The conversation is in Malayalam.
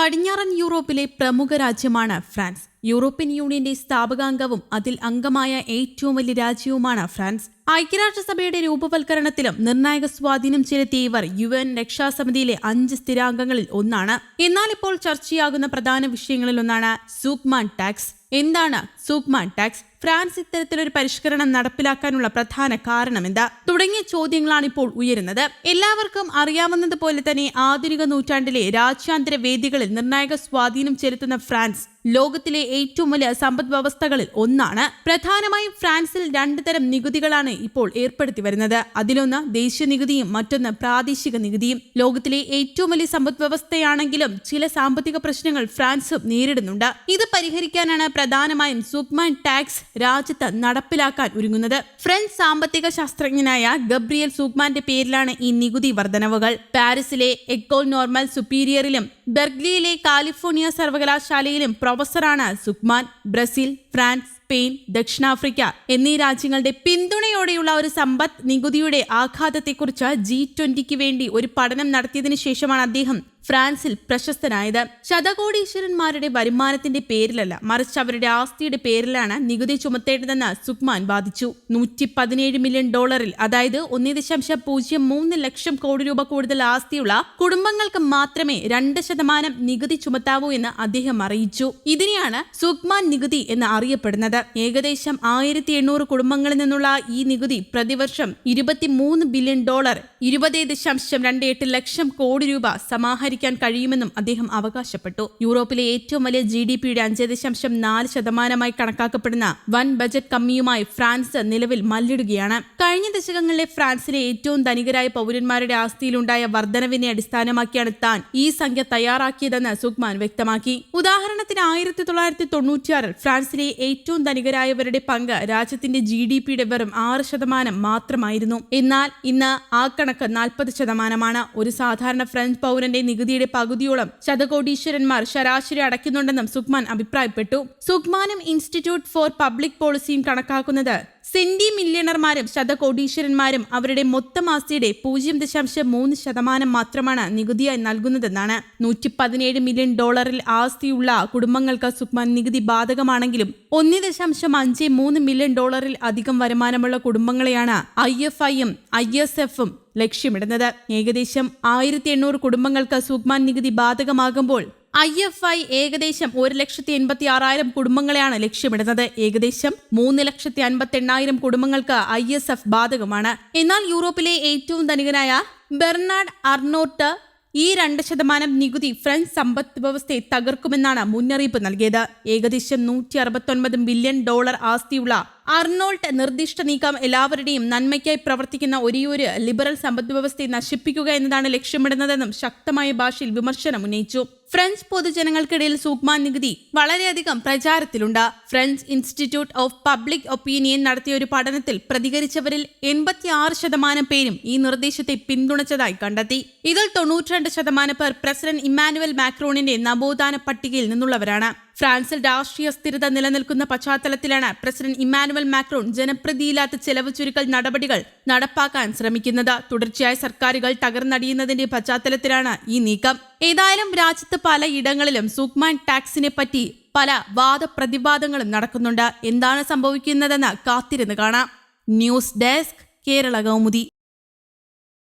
പടിഞ്ഞാറൻ യൂറോപ്പിലെ പ്രമുഖ രാജ്യമാണ് ഫ്രാൻസ്. യൂറോപ്യൻ യൂണിയന്റെ സ്ഥാപകാംഗവും അതിൽ അംഗമായ ഏറ്റവും വലിയ രാജ്യവുമാണ് ഫ്രാൻസ്. ഐക്യരാഷ്ട്രസഭയുടെ രൂപവൽക്കരണത്തിലും നിർണായക സ്വാധീനം ചെലുത്തിയ ഇവർ യു എൻ രക്ഷാസമിതിയിലെ അഞ്ച് സ്ഥിരാംഗങ്ങളിൽ ഒന്നാണ്. എന്നാൽ ഇപ്പോൾ ചർച്ചയാകുന്ന പ്രധാന വിഷയങ്ങളിൽ ഒന്നാണ് സൂക്മാൻ ടാക്സ്. എന്താണ് സൂക്മാൻ ടാക്സ്? ഫ്രാൻസ് ഇത്തരത്തിലൊരു പരിഷ്കരണം നടപ്പിലാക്കാനുള്ള പ്രധാന കാരണം എന്താ? തുടങ്ങിയ ചോദ്യങ്ങളാണ് ഇപ്പോൾ ഉയരുന്നത്. എല്ലാവർക്കും അറിയാവുന്നതുപോലെ തന്നെ ആധുനിക നൂറ്റാണ്ടിലെ രാജ്യാന്തര വേദികളിൽ നിർണായക സ്വാധീനം ചെലുത്തുന്ന ഫ്രാൻസ് ലോകത്തിലെ ഏറ്റവും വലിയ സമ്പദ് വ്യവസ്ഥകളിൽ ഒന്നാണ്. പ്രധാനമായും ഫ്രാൻസിൽ രണ്ടു തരം നികുതികളാണ് ഇപ്പോൾ ഏർപ്പെടുത്തി വരുന്നത്. അതിലൊന്ന് ദേശീയ നികുതിയും മറ്റൊന്ന് പ്രാദേശിക നികുതിയും. ലോകത്തിലെ ഏറ്റവും വലിയ സമ്പദ് വ്യവസ്ഥയാണെങ്കിലും ചില സാമ്പത്തിക പ്രശ്നങ്ങൾ ഫ്രാൻസും നേരിടുന്നുണ്ട്. ഇത് പരിഹരിക്കാനാണ് പ്രധാനമായും സുക്മാൻ ടാക്സ് രാജ്യത്ത് നടപ്പിലാക്കാൻ ഒരുങ്ങുന്നത്. ഫ്രഞ്ച് സാമ്പത്തിക ശാസ്ത്രജ്ഞനായ ഗബ്രിയൽ സൂക്മാന്റെ പേരിലാണ് ഈ നികുതി വർധനവുകൾ. പാരീസിലെ എക്കോൾ നോർമൽ സുപ്പീരിയറിലും ബെർഗ്ലിയിലെ കാലിഫോർണിയ സർവകലാശാലയിലും പ്രൊഫസറാണ് സുക്മാൻ. ബ്രസീൽ ഫ്രാൻസ് സ്പെയിൻ ദക്ഷിണാഫ്രിക്ക എന്നീ രാജ്യങ്ങളുടെ പിന്തുണയോടെയുള്ള ഒരു സമ്പദ് നികുതിയുടെ ആഘാതത്തെക്കുറിച്ച് ജി ട്വന്റിക്ക് വേണ്ടി ഒരു പഠനം നടത്തിയതിനു ശേഷമാണ് അദ്ദേഹം ഫ്രാൻസിൽ പ്രശസ്തനായത്. ശതകോടീശ്വരന്മാരുടെ വരുമാനത്തിന്റെ പേരിലല്ല മറിച്ച് അവരുടെ ആസ്തിയുടെ പേരിലാണ് നികുതി ചുമത്തേണ്ടതെന്ന് സുക്മാൻ വാദിച്ചു. നൂറ്റി പതിനേഴ് മില്യൺ ഡോളറിൽ അതായത് ഒന്നേ ദശാംശം പൂജ്യം മൂന്ന് ലക്ഷം കോടി രൂപ കൂടുതൽ ആസ്തിയുള്ള കുടുംബങ്ങൾക്ക് മാത്രമേ രണ്ട് നികുതി ചുമത്താവൂ എന്ന് അദ്ദേഹം അറിയിച്ചു. ഇതിനെയാണ് സുക്മാൻ നികുതി എന്ന് അറിയപ്പെടുന്നത്. ഏകദേശം ആയിരത്തി എണ്ണൂറ് കുടുംബങ്ങളിൽ നിന്നുള്ള ഈ നികുതി പ്രതിവർഷം ഇരുപത്തിമൂന്ന് ബില്യൺ ഡോളർ ഇരുപത് ദശാംശം രണ്ട് എട്ട് ലക്ഷം കോടി രൂപ സമാഹരിക്കാൻ കഴിയുമെന്നും അദ്ദേഹം അവകാശപ്പെട്ടു. യൂറോപ്പിലെ ഏറ്റവും വലിയ ജി ഡി പിയുടെ അഞ്ച് ദശാംശം നാല് ശതമാനമായി കണക്കാക്കപ്പെടുന്ന വൻ ബജറ്റ് കമ്മിയുമായി ഫ്രാൻസ് നിലവിൽ മല്ലിടുകയാണ്. കഴിഞ്ഞ ദശകങ്ങളിലെ ഫ്രാൻസിലെ ഏറ്റവും ധനികരായ പൗരന്മാരുടെ ആസ്തിയിലുണ്ടായ വർധനവിനെ അടിസ്ഥാനമാക്കിയാണ് താൻ ഈ സംഖ്യ തയ്യാറാക്കിയതെന്ന് സുഗ്മാൻ വ്യക്തമാക്കി. ഉദാഹരണത്തിന് ആയിരത്തി തൊള്ളായിരത്തി തൊണ്ണൂറ്റിയാറിൽ ഫ്രാൻസിലെ ഏറ്റവും ധനികരായവരുടെ പങ്ക് രാജ്യത്തിന്റെ ജി ഡി പിയുടെ വെറും ആറ് ശതമാനം മാത്രമായിരുന്നു. എന്നാൽ ഇന്ന് ആ കണക്ക് നാൽപ്പത് ശതമാനമാണ്. ഒരു സാധാരണ ഫ്രഞ്ച് പൗരന്റെ നികുതിയുടെ പകുതിയോളം ശതകോടീശ്വരന്മാർ ശരാശരി അടയ്ക്കുന്നുണ്ടെന്നും സുഗ്മാൻ അഭിപ്രായപ്പെട്ടു. സുഗ്മാനും ഇൻസ്റ്റിറ്റ്യൂട്ട് ഫോർ പബ്ലിക് പോളിസിയും കണക്കാക്കുന്നത് സെന്റി മില്യണർമാരും ശതകോടീശ്വരന്മാരും അവരുടെ മൊത്തം ആസ്തിയുടെ പൂജ്യം ദശാംശം മൂന്ന് ശതമാനം മാത്രമാണ് നികുതിയായി നൽകുന്നതെന്നാണ്. നൂറ്റി പതിനേഴ് മില്യൺ ഡോളറിൽ ആസ്തിയുള്ള കുടുംബങ്ങൾക്ക് സുക്മാൻ നികുതി ബാധകമാണെങ്കിലും ഒന്ന് ദശാംശം അഞ്ച് മൂന്ന് മില്യൺ ഡോളറിൽ അധികം വരുമാനമുള്ള കുടുംബങ്ങളെയാണ് ഐ എഫ് ഐയും ഐ എസ് എഫും ലക്ഷ്യമിടുന്നത്. ഏകദേശം ആയിരത്തി എണ്ണൂറ് കുടുംബങ്ങൾക്ക് സുഗ്മാൻ നികുതി ബാധകമാകുമ്പോൾ ഐ എഫ് ഐ ഏകദേശം ഒരു ലക്ഷത്തി എൺപത്തി ആറായിരം കുടുംബങ്ങളെയാണ് ലക്ഷ്യമിടുന്നത്. ഏകദേശം മൂന്ന് ലക്ഷത്തി അൻപത്തി എണ്ണായിരം കുടുംബങ്ങൾക്ക് ഐ എസ് എഫ് ബാധകമാണ്. എന്നാൽ യൂറോപ്പിലെ ഏറ്റവും ധനികനായ ബെർണാഡ് അർണോട്ട് ഈ രണ്ട് ശതമാനം നികുതി ഫ്രഞ്ച് സമ്പദ് വ്യവസ്ഥയെ തകർക്കുമെന്നാണ് മുന്നറിയിപ്പ് നൽകിയത്. ഏകദേശം നൂറ്റി അറുപത്തൊൻപത് ബില്യൺ ഡോളർ ആസ്തിയുള്ള അർണോൾട്ട് നിർദ്ദിഷ്ട നീക്കം എല്ലാവരുടെയും നന്മയ്ക്കായി പ്രവർത്തിക്കുന്ന ഒരേയൊരു ലിബറൽ സമ്പദ്വ്യവസ്ഥയെ നശിപ്പിക്കുക എന്നതാണ് ലക്ഷ്യമിടുന്നതെന്നും ശക്തമായ ഭാഷയിൽ വിമർശനം ഉന്നയിച്ചു. ഫ്രഞ്ച് പൊതുജനങ്ങൾക്കിടയിൽ സൂക്മാൻ നികുതി വളരെയധികം പ്രചാരത്തിലുണ്ട്. French institute of public opinion നടത്തിയ ഒരു പഠനത്തിൽ പ്രതികരിച്ചവരിൽ എൺപത്തിയാറ് ശതമാനം പേരും ഈ നിർദ്ദേശത്തെ പിന്തുണച്ചതായി കണ്ടെത്തി. ഇതിൽ തൊണ്ണൂറ്റിരണ്ട് ശതമാനം പേർ പ്രസിഡന്റ് ഇമ്മാനുവൽ മാക്രോണിന്റെ നവോത്ഥാന പട്ടികയിൽ നിന്നുള്ളവരാണ്. ഫ്രാൻസിൽ രാഷ്ട്രീയ സ്ഥിരത നിലനിൽക്കുന്ന പശ്ചാത്തലത്തിലാണ് പ്രസിഡന്റ് ഇമ്മാനുവൽ മാക്രോൺ ജനപ്രതിയില്ലാത്ത ചെലവ് ചുരുക്കൽ നടപടികൾ നടപ്പാക്കാൻ ശ്രമിക്കുന്നത്. തുടർച്ചയായ സർക്കാരുകൾ തകർന്നടിയുന്നതിന്റെ പശ്ചാത്തലത്തിലാണ് ഈ നീക്കം. ഏതായാലും രാജ്യത്ത് പലയിടങ്ങളിലും സുക്മാൻ ടാക്സിനെ പറ്റി പല വാദപ്രതിവാദങ്ങളും നടക്കുന്നുണ്ട്. എന്താണ് സംഭവിക്കുന്നതെന്ന് കാത്തിരുന്ന് കാണാം. News desk Kerala Kaumudi.